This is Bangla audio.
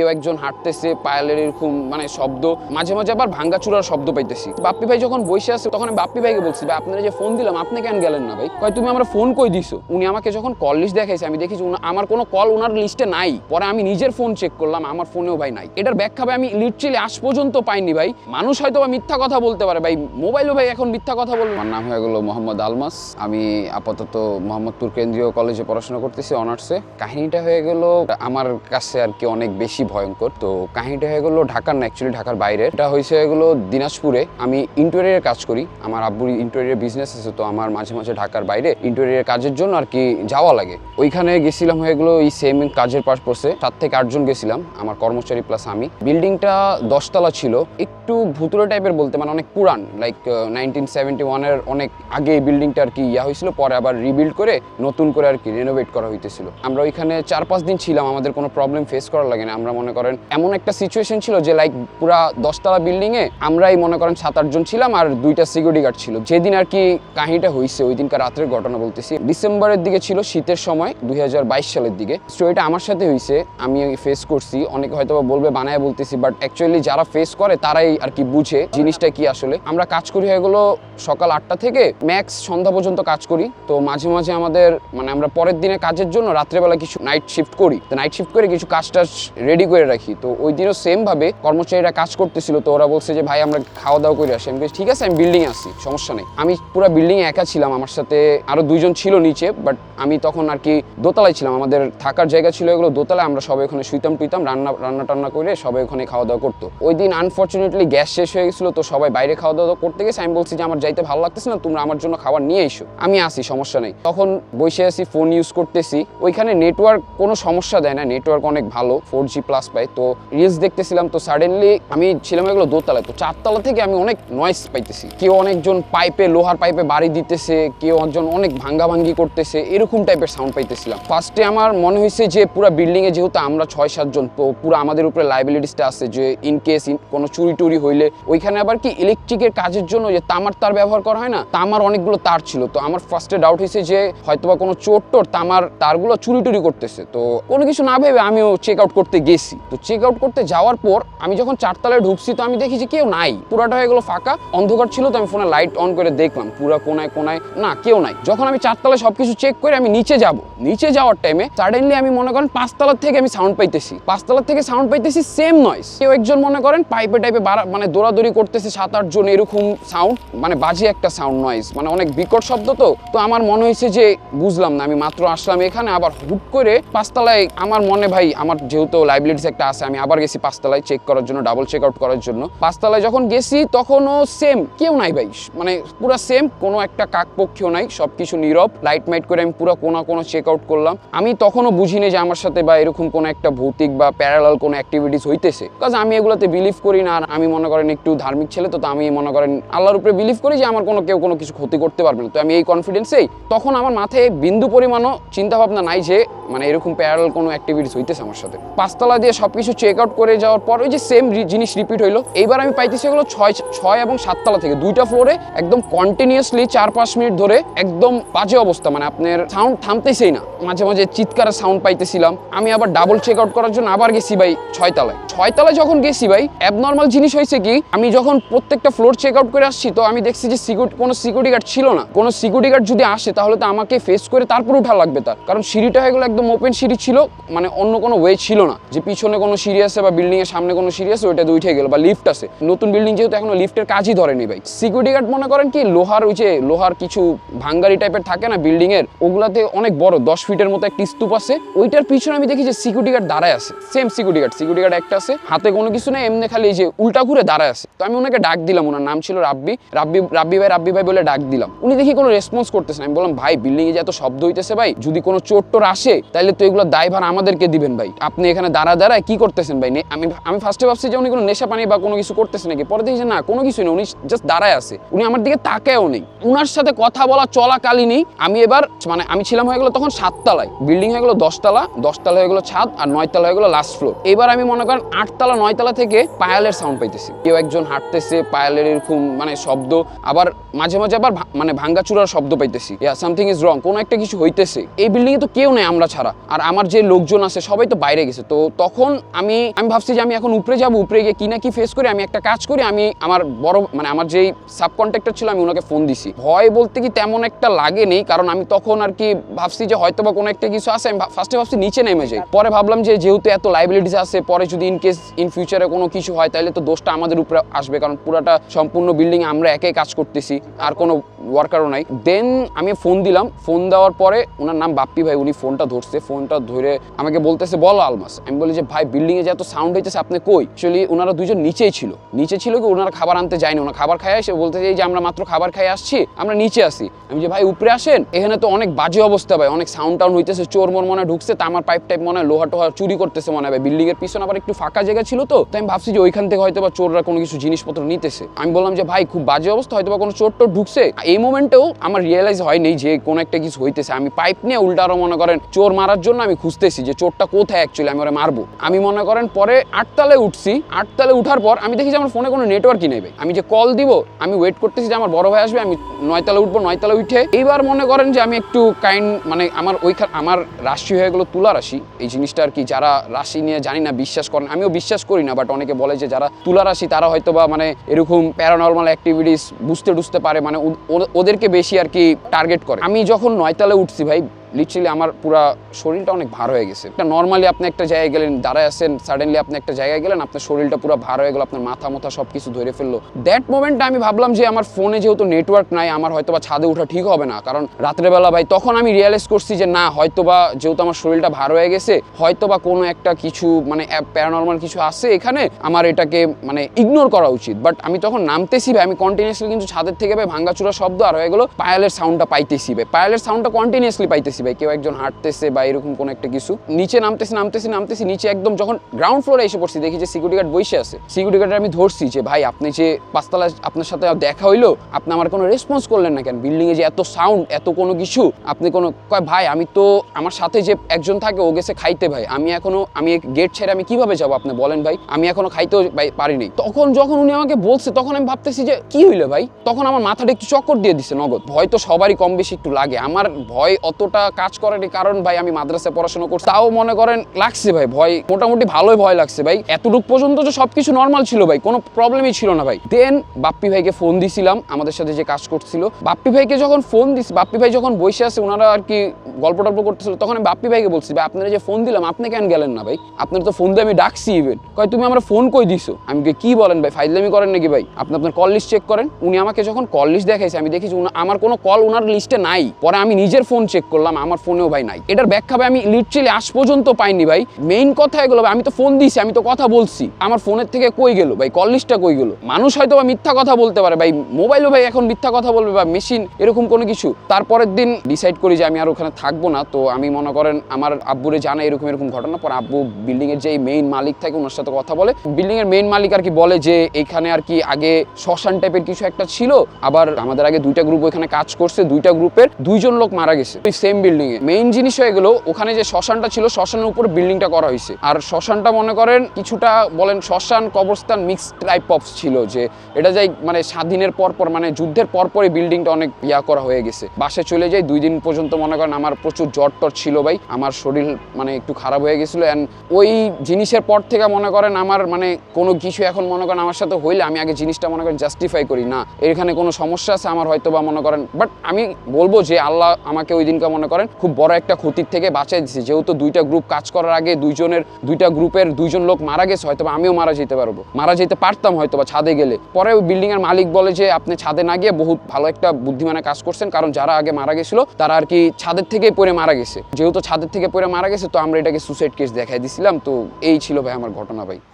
কেউ একজন হাঁটতেছে, পায়ালের এরকম মানে শব্দ। মাঝে মাঝে আবার ভাঙ্গাচুরার শব্দ পাইতেছি। বাপ্পি ভাই যখন বসে আছে, তখন আমি বাপ্পি ভাইকে বলছি, ভাই, আপনারা যে ফোন দিলাম, আপনি কেন গেলেন না ভাই? কয়, তুমি আমরা ফোন কই দিছো? উনি আমাকে যখন কল লিস্ট দেখাইছে, আমি দেখেছি আমার কোনো কল ওনার লিস্টে নাই। পরে আমি নিজের ফোন চেক করলাম, আমার ফোনেও ভাই নাই। এটার ব্যাখ্যা ভাই আমি লিটারেলি আজ পর্যন্ত পাইনি ভাই। মানুষ হয়তো বা মিথ্যা কথা বলতে পারে ভাই। মোবাইলও ভাই এখন মিথ্যা কথা বলবে। আমার নাম হয়ে গেল মোহাম্মদ আলমাস। আমি আপাতত মোহাম্মদপুর কেন্দ্রীয় কলেজে পড়াশোনা করতেছি অনার্সে কাহিনীটা হয়ে গেল, আমার কাছে আর কি অনেক বেশি ভয়ঙ্কর। তো কাহিনীটা হয়ে গেলো ঢাকার না অ্যাকচুয়ালি ঢাকার বাইরে। এটা হয়েছে গেলো দিনাজপুরে। আমি ইন্টেরিয়ার কাজ করি। আমার আব্বুর ইন্টেরিয়ার বিজনেস আছে, তো আমার মাঝে মাঝে ঢাকার বাইরে ইন্টেরিয়ার কাজের জন্য আর কি যাওয়া লাগে। ওইখানে গেছিলাম হয়ে গেলো এই সেম কাজের পারপোসে সাত থেকে আটজন গেছিলাম, আমার কর্মচারী প্লাস আমি। বিল্ডিংটা দশতলা ছিল। একটু ভুতুরে টাইপের বলতে মানে অনেক পুরান লাইক নাইনটিন সেভেন্টি ওয়ানের অনেক আগে এই বিল্ডিংটা আর কি ইয়া হয়েছিল, পরে আবার রিবিল্ড করে নতুন করে আর কি রেনোভেট করা হইতেছিল। আমরা ওইখানে চার পাঁচ দিন ছিলাম, আমাদের কোনো প্রবলেম ফেস করা লাগে না। আমরা মনে করেন। এমন একটা সিচুয়েশন ছিল যে লাইক পুরা দশতলা বিল্ডিং এ আমরাই মনে করেন সাত, আটজন ছিলাম আর দুইটা সিকিউরিটি গার্ড ছিল। যেদিন আর কি কাহিনীটা হয়েছে ওই দিনকার রাত্রের ঘটনা বলতেছি। ডিসেম্বরের দিকে ছিল শীতের সময়, দুই সালের দিকে। স্টোরিটা আমার সাথে হয়েছে আমি ফেস করছি, অনেকে হয়তো বলবে, বানায় বলতেছি বাট অ্যাকচুয়ালি যারা ফেস করে, তারাই আর কি বুঝে জিনিসটা কি আসলে। আমরা কাজ করি হয়ে গেলো সকাল আটটা থেকে ম্যাক্স সন্ধ্যা পর্যন্ত কাজ করি। তো মাঝে মাঝে আমাদের মানে আমরা পরের দিনে কাজের জন্য রাত্রেবেলা কিছু নাইট শিফট করি। তো নাইট শিফট করে কিছু কাজ টাজ রেডি করে রাখি। তো ওই দিনও সেম ভাবে কর্মচারীরা কাজ করতেছিল, তো ওরা বলছে যে, ভাই, আমরা খাওয়া দাওয়া করে আসি। আমি ঠিক আছে, আমি বিল্ডিং আসি, সমস্যা নেই। আমি পুরো বিল্ডিং একা ছিলাম, আমার সাথে আরও দুইজন ছিল নিচে বাট আমি তখন আর কি দোতলায় ছিলাম। আমাদের থাকার জায়গা ছিল এগুলো দোতলায়, আমরা সবাই ওখানে শুইতাম টুইতাম, রান্না রান্না টান্না করে সবাই ওখানে খাওয়া দাওয়া করতো। ওই দিন আনফর্চুনেটলি গ্যাস শেষ হয়ে গেছিল, তো সবাই বাইরে খাওয়া দাওয়া করতে গেছে। আমি বলছি যে, আমার যাইতে ভালো লাগতেছে না, তোমরা আমার জন্য খাবার নিয়ে এসো। আমি আসি, সমস্যা নেই। তখন বসে আছি ফোন ইউজ করতেছি। ওইখানে নেটওয়ার্ক কোনো সমস্যা দেয় না নেটওয়ার্ক অনেক ভালো ফোর জি প্লাস পাই, তো রিলস দেখতেছিলাম, তো সাডেনলি আমি ছিলাম এগুলো দোতলায়, তো চারতলা থেকে আমি অনেক নয়েস পাইতেছি। কেউ অনেকজন পাইপে লোহার পাইপে বাড়ি দিতেছে, কেউ একজন অনেক ভাঙ্গা ভাঙ্গি করতেছে, এরকম টাইপের সাউন্ড পাইতেছিলাম। ফার্স্টে আমার মনে হয়েছে যে, পুরো বিল্ডিং এ যেহেতু আমরা ছয় সাতজন তো পুরো আমাদের উপরে লাইবিলিটিসটা আছে যে ইন কেস কোনো চুরি টুরি হইলে, ওইখানে আবার কি ইলেকট্রিকের কাজের জন্য যে তামার তার ব্যবহার করা হয় না? তামার অনেকগুলো তার ছিল, তো আমার ফার্স্টে ডাউট হয়েছে যে, হয়তোবা কোনো চোর টোর তামার তারগুলো চুরি টুরি করতেছে, তো কোনো কিছু না ভেবে আমিও চেক আউট করতে গেছি। তো চেক আউট করতে যাওয়ার পর আমি যখন চারতলায় ঢুকছি, তো আমি দেখি যে কেউ নাই। পুরাটা হয়ে গেলো ফাঁকা। অন্ধকার ছিল, তো আমি ফোনে লাইট অন করে দেখলাম। পুরা কোনায় কোনায় না, কেউ নাই। যখন আমি চারতলায় সবকিছু চেক করে আমি নিচে যাব, নিচে যাওয়ার টাইমে সাডেনলি আমি মনে করেন পাঁচতলার থেকে আমি সাউন্ড পাইতেছি। পাঁচতলার থেকে সাউন্ড পাইতেছি সেম নয়েস কেউ একজন মনে করেন পাইপে টাইপে মানে দৌড়াদৌড়ি করতেছে সাত আট জন এরকম সাউন্ড মানে বাজে একটা সাউন্ড নয়েস মানে অনেক বিকট শব্দ তো। তো আমার মনে হয়েছে যে বুঝলাম না, আমি মাত্র আসলাম এখানে, আবার হুট করে পাঁচতলায় আমার মনে ভাই, আমার যেহেতু লাইব্রেরিজ একটা আছে, আমি আবার গেছি পাঁচতলায় চেক করার জন্য ডাবল চেক আউট করার জন্য। পাঁচতলায় যখন গেছি, তখনও সেম কেউ নাই ভাই। মানে পুরো সেম কোনো একটা কাক পক্ষেও নাই সব কিছু নীরব। লাইট মাইট করে আমি পুরো কোনো কোনো চেক আউট করলাম। আমি তখনও বুঝিনি যে আমার সাথে বা এরকম কোনো একটা ভৌতিক বা প্যারালাল কোনো অ্যাক্টিভিটিস হইতেছে। কাজ আমি এগুলোতে বিলিভ করি না, আর আমি মনে করেন একটু ধার্মিক ছেলে, তো তো আমি মনে করেন আল্লাহর উপরে বিলিভ করি যে আমার কোনো কেউ কোনো কিছু ক্ষতি করতে পারবে না। তো আমি এই কনফিডেন্সেই তখন আমার মাথায় বিন্দু পরিমাণও চিন্তাভাবনা নাই যে মানে এরকম প্যারালাল কোনো অ্যাক্টিভিটিস হইতেছে আমার সাথে। পাঁচতলা দিয়ে সব কিছু চেক আউট করে যাওয়ার পর ওই যে সেম জিনিস রিপিট হইল। এইবার আমি পাইতেছি এগুলো ছয় ছয় এবং সাততলা থেকে। দুইটা ফ্লোরে একদম কন্টিনিউয়াসলি চার, পাঁচ মিনিট ধরে একদম বাজে অবস্থা। মানে আপনার সাউন্ড থামতেছেই না। মাঝে মাঝে চিৎকারের সাউন্ড পাইতেছিলাম। আমি আবার ডাবল চেক আউট করার জন্য আবার গেছি ভাই ছয়তলায়। ছয়তলায় যখন গেছি ভাই অ্যাবনর্মাল জিনিস হয়েছে কি, আমি যখন প্রত্যেকটা ফ্লোর চেক আউট করে আসছি, তো আমি দেখছি যে সিকিউরিটি কোনো সিকিউরিটি গার্ড ছিল না। কোনো সিকিউরিটি গার্ড যদি আসে, তাহলে তো আমাকে ফেস করে তারপর উঠা লাগবে তার। কারণ সিঁড়িটা হয়ে গেলো একদম ওপেন সিঁড়ি ছিল মানে অন্য কোনো ওয়ে ছিল না। যে পিছনে কোনো সিঁড়ি আছে বা বিল্ডিং এর সামনে কোনো সিঁড়ি আছে, ওইটা উঠে গেল, বা লিফট আছে। নতুন বিল্ডিং যেহেতু এখনও লিফটের কাজই ধরেনি ভাই। সিকিউরিটি গার্ড মনে করেন কি, লোহার ওই যে, লোহার কিছু ভাঙ্গারি টাইপের থাকে না বিল্ডিং এর, ওগুলাতে অনেক বড়, দশ ফিটের মতো একটা স্তূপ আছে। ওইটার পিছনে আমি দেখি যে সিকিউরিটি গার্ড দাঁড়ায় আছে। Same security guard security guard একটা আছে, হাতে কোনো কিছু নেই, এমনি খালি যে উল্টা ঘুরে দাঁড়ায় আছে। তো আমি ওনাকে ডাক দিলাম, ওনার নাম ছিল রাব্বি। রাব্বি রাব্বি ভাই রাব্বি ভাই বলে ডাক দিলাম। উনি দেখি কোনো রেসপন্স করতেছেন আমি বললাম, ভাই বিল্ডিং এ যে এত শব্দ হইতেছে ভাই, যদি কোনো চোর টোর আসে তাহলে তো এগুলো দায়ভার আমাদেরকে দিবেন ভাই। আপনি এখানে দাঁড়া দাঁড়ায় কি করতেছেন ভাই? আমি আমি ফার্স্টে ভাবছি যে উনি কোনো নেশা পানি বা কোনো কিছু করতেছে নাকি? পরে দেখি না, কোনো কিছু নেই উনি জাস্ট দাঁড়ায় আছে। উনি আমার দিকে তাকায়ও নেই। উনার সাথে কথা বলা চলাকালীনই আমি এবার মানে আমি ছিলাম হয়ে গেলো তখন সাততলায়। বিল্ডিং হয়ে গেলো দশতলা দশতলা হয়ে গেলো ছাদ আর নয়তলা হয়ে গেলো লাস্ট ফ্লোর এবার আমি মনে করেন আটতলা, নয়তলা থেকে পায়ালের সাউন্ড পাইতেছি। কেউ একজন হাঁটতেছে, পায়ালের এরকম মানে শব্দ। আবার মাঝে মাঝে আবার মানে ভাঙ্গাচুরার শব্দ পাইতেছি। ইয়া সামথিং ইজ রং কোনো একটা কিছু হইতেছে। এই বিল্ডিং এ তো কেউ নেই, আমরা ছাড়া। আর আমার যে লোকজন আছে, সবাই তো বাইরে গেছে। তো তখন আমি আমি ভাবছি যে আমি এখন উপরে যাব, উপরে গিয়ে কি না কি ফেস করি, আমি একটা কাজ করি, আমি আমার বড় মানে আমার যেই সাব ছিল, আমি ওনাকে ফোন দিছি। ভয় বলতে কি তেমন একটা লাগে নেই, কারণ আমি তখন আর কি ভাবছি যে হয়তো বা কোনো একটা কিছু আছে, আমি ফার্স্টে ভাবছি নিচে নেমে যাই। পরে ভাবলাম যে যেহেতু এত লাইবিলিটিস আছে, পরে যদি ইন কেস ইন ফিউচারে কোনো কিছু হয়, তাহলে তো দোষটা আমাদের উপরে আসবে, কারণ পুরাটা সম্পূর্ণ বিল্ডিং আমরা একাই কাজ করতেছি, আর কোনো ওয়ার্কারও নাই। দেন আমি ফোন দিলাম ফোন দেওয়ার পরে ওনার নাম বাপ্পি ভাই, উনি ফোনটা ধরছে। ফোনটা ধরে আমাকে বলতেছে, বলো আলমাস। আমি বলি যে, ভাই বিল্ডিংয়ে যে এত সাউন্ড হইতেছে, আপনি কই? অ্যাকচুয়ালি ওনারা দুজন নিচেই ছিল। নিচে ছিল কি ওনারা খাবার আনতে যায়নি। ওনারা খাবার খাই এসে বলতে যে আমরা মাত্র খাবার খাই আসছি, আমরা নিচে আসি আমি যে ভাই, উপরে আসেন? এখানে তো অনেক বাজে অবস্থা, ভাই। অনেক সাউন্ড টাউন হইতেছে, চোর মোর মনে ঢুকছে, তামার পাইপ টাইপ মনে হয়, লোহা টোহা চুরি করতেছে মনে হয় বিল্ডিং এর পিছনে আবার একটু ফাঁকা জায়গা ছিল তো, তাই আমি ভাবছি যে ওইখান থেকে হয়তো বা চোররা কোনো কিছু জিনিসপত্র নিতেছে। আমি বললাম যে, ভাই, খুব বাজে অবস্থা হয়তো বা কোনো চোর টোর ঢুকছে। এই মোমেন্টেও আমার রিয়েলাইজ হয়নি যে কোনো একটা কিছু হইতেছে। আমি পাইপ নিয়ে উল্টা আরও মনে করেন, চোর মারার জন্য আমি খুঁজতেছি যে চোরটা কোথায় অ্যাকচুয়ালি আমি ওরা মারবো। আমি মনে করেন পরে আটতলায় উঠছি আটতলায় উঠার পর আমি দেখি যে আমার ফোনে কোনো নেটওয়ার্কই নেবে আমি যে কল দিব, আমি ওয়েট করতেছি যে আমার বড় ভাই আসবে, আমি নয়তলা উঠবো, নয়তলা উঠে এইবার মনে করেন যে আমি একটু কাইন্ড মানে আমার ওইখান আমার রাশি হয়ে গেলো তুলা রাশি। এই জিনিসটা আর কি যারা রাশি নিয়ে জানি না, বিশ্বাস করেন, আমিও বিশ্বাস করি না বাট অনেকে বলে যে যারা তুলা রাশি, তারা হয়তো বা মানে এরকম প্যারানর্মাল অ্যাক্টিভিটিস বুঝতে টুঝতে পারে মানে ওদেরকে বেশি আর কি টার্গেট করে। আমি যখন নয়তলায় উঠছি ভাই লিটারালি আমার পুরো শরীরটা অনেক ভার হয়ে গেছে। একটা নর্মালি আপনি একটা জায়গায় গেলেন, দাঁড়ায় আছেন সাডেনলি আপনি একটা জায়গায় গেলেন, আপনার শরীরটা পুরো ভার হয়ে গেল, আপনার মাথা মাথা সব কিছু ধরে ফেলল। দ্যাট মোমেন্টে আমি ভাবলাম যে আমার ফোনে যেহেতু নেটওয়ার্ক নাই, আমার হয়তো বা ছাদে ওঠা ঠিক হবে না। কারণ রাত্রেবেলা ভাই, তখন আমি রিয়েলাইজ করছি যে না হয়তো বা যেহেতু আমার শরীরটা ভার হয়ে গেছে হয়তো বা কোনো একটা কিছু মানে প্যারানর্মাল কিছু আছে এখানে, আমার এটাকে মানে ইগনোর করা উচিত। বাট আমি তখন নামতেছি ভাই, আমি কন্টিনিউসলি কিন্তু ছাদের থেকে ভাই ভাঙ্গাচুরা শব্দ আর হয়ে গেলো, পায়ালের সাউন্ডটা পাইতেছি ভাই। পায়ালের সাউন্ডটা কন্টিনিউসলি পাইতেছি ভাই কেউ একজন হাঁটতেছে বা এরকম কোনো একটা কিছু, নিচে নামতেছি নামতেছি নামতেছি, নিচে একদম যখন গ্রাউন্ড ফ্লোরে এসে পড়ছি, দেখি যে সিকিউরিটি গার্ড বসে আছে। সিকিউরিটি গার্ড আমি ধরছি যে, ভাই, আপনি যে পাঁচতলা, আপনার সাথে দেখা হইল, আপনি আমার কোনো রেসপন্স করলেন না কেন? বিল্ডিং এ যে এত সাউন্ড এত কোনো কিছু, আপনি কোনো, কয়, ভাই, আমি তো আমার সাথে যে একজন থাকে, ও গেছে খাইতে, ভাই, আমি এখনও, আমি গেট ছেড়ে আমি কীভাবে যাব, আপনি বলেন, ভাই, আমি এখনও খাইতেও ভাই পারিনি তখন যখন উনি আমাকে বলছে, তখন আমি ভাবতেছি যে, কি হইল, ভাই? তখন আমার মাথাটা একটু চক্কর দিয়ে দিছে, নগদ। ভয় তো সবারই কম বেশি একটু লাগে। আমার ভয় অতটা কাজ করেনি কারণ ভাই আমি মাদ্রাসায় পড়াশোনা করছি। তাও মনে করেন, লাগছে ভাই, ভয়, মোটামুটি ভালোই ভয় লাগছে ভাই। এতটুক পর্যন্ত তো সবকিছু নর্মাল ছিল ভাই, কোনো প্রবলেমই ছিল না ভাই। দেন বাপ্পি ভাইকে ফোন দিছিলাম, আমাদের সাথে যে কাজ করছিল। বাপ্পি ভাইকে যখন ফোন দিস বাপ্পি ভাই যখন বসে আছে ওনারা আর কি গল্প টল্প করতেছিল, তখন আমি বাপ্পি ভাইকে বলছি, ভাই, আপনারা যে ফোন দিলাম, আপনি কেন গেলেন না ভাই? আপনার তো ফোন দিয়ে আমি ডাকছি ইভেন কয়, তুমি আমার ফোন কই দিছো? আমি কি বলেন ভাই, ফাইজলামি করেন নাকি ভাই? আপনি আপনার কল লিস্ট চেক করেন। উনি আমাকে যখন কল লিস্ট দেখাইছে, আমি দেখেছি আমার কোনো কল ওনার লিস্টে নাই। পরে আমি নিজের ফোন চেক করলাম আমার ফোনেও ভাই নাই। এটার ব্যাখ্যা আমি লিটারালি আজ পর্যন্ত পাইনি ভাই। মেইন কথা এগুলো আমি তো ফোন দিছি, আমি তো কথা বলছি। আমার ফোনের থেকে কই গেল ভাই? কল লিস্টটা কই গেল? মানুষ হয়তো বা মিথ্যা কথা বলতে পারে ভাই। মোবাইলও ভাই এখন মিথ্যা কথা বলবে বা মেশিন এরকম কোনো কিছু। তারপরের দিন ডিসাইড করি যে আমি আর ওখানে থাকব না। তো আমি মনে করেন, আমার আব্বুরে জানা এরকম এরকম ঘটনা। পর আব্বু বিল্ডিং এর যে মেইন মালিক থাকে, ওনার সাথে কথা বলে। বিল্ডিং এর মেইন মালিক আর কি বলে যে, এখানে আর কি আগে শ্মশান টাইপের কিছু একটা ছিল। আবার আমাদের আগে দুইটা গ্রুপ ওখানে কাজ করছে। দুইটা গ্রুপের দুইজন লোক মারা গেছে। সেম বিল্ডিং এ। মেইন জিনিস হয়ে গেল, ওখানে যে শ্মশানটা ছিল, শ্মশানের উপর বিল্ডিংটা করা হয়েছে। আর শ্মশানটা মনে করেন, কিছুটা বলেন শ্মশান, কবরস্থান মিক্স টাইপ অফ ছিল যে, এটা যাই মানে স্বাধীনের পর পর মানে যুদ্ধের পর পরই বিল্ডিংটা অনেক ইয়া করা হয়ে গেছে। বাসে চলে যাই, দুই দিন পর্যন্ত মনে করেন আমার প্রচুর জ্বর টর ছিল ভাই, আমার শরীর মানে একটু খারাপ হয়ে গেছিল। অ্যান্ড ওই জিনিসের পর থেকে মনে করেন আমার মানে কোনো কিছু এখন মনে করেন আমার সাথে হইলে আমি আগে জিনিসটা মনে করেন জাস্টিফাই করি। না, এখানে কোনো সমস্যা আছে, আমার হয়তো বা মনে করেন বাট আমি বলব যে আল্লাহ আমাকে ওই দিনকে মনে করেন খুব বড় একটা ক্ষতির থেকে বাঁচাই দিচ্ছে যেহেতু দুইটা গ্রুপ কাজ করার আগে দুইজনের, দুইটা গ্রুপের দুইজন লোক মারা গেছে হয়তো আমিও মারা যেতে পারব। মারা যেতে পারতাম হয়তো বা ছাদে গেলে। পরে ওই বিল্ডিং এর মালিক বলে যে, আপনি ছাদে না গিয়ে বহুত ভালো একটা বুদ্ধিমানে কাজ করছেন, কারণ যারা আগে মারা গেছিল, তারা আর কি ছাদের থেকেই পড়ে মারা গেছে। যেহেতু ছাদের থেকে পড়ে মারা গেছে, তো আমরা এটাকে সুসাইড কেস দেখাই দিছিলাম। তো এই ছিল ভাই আমার ঘটনা ভাই।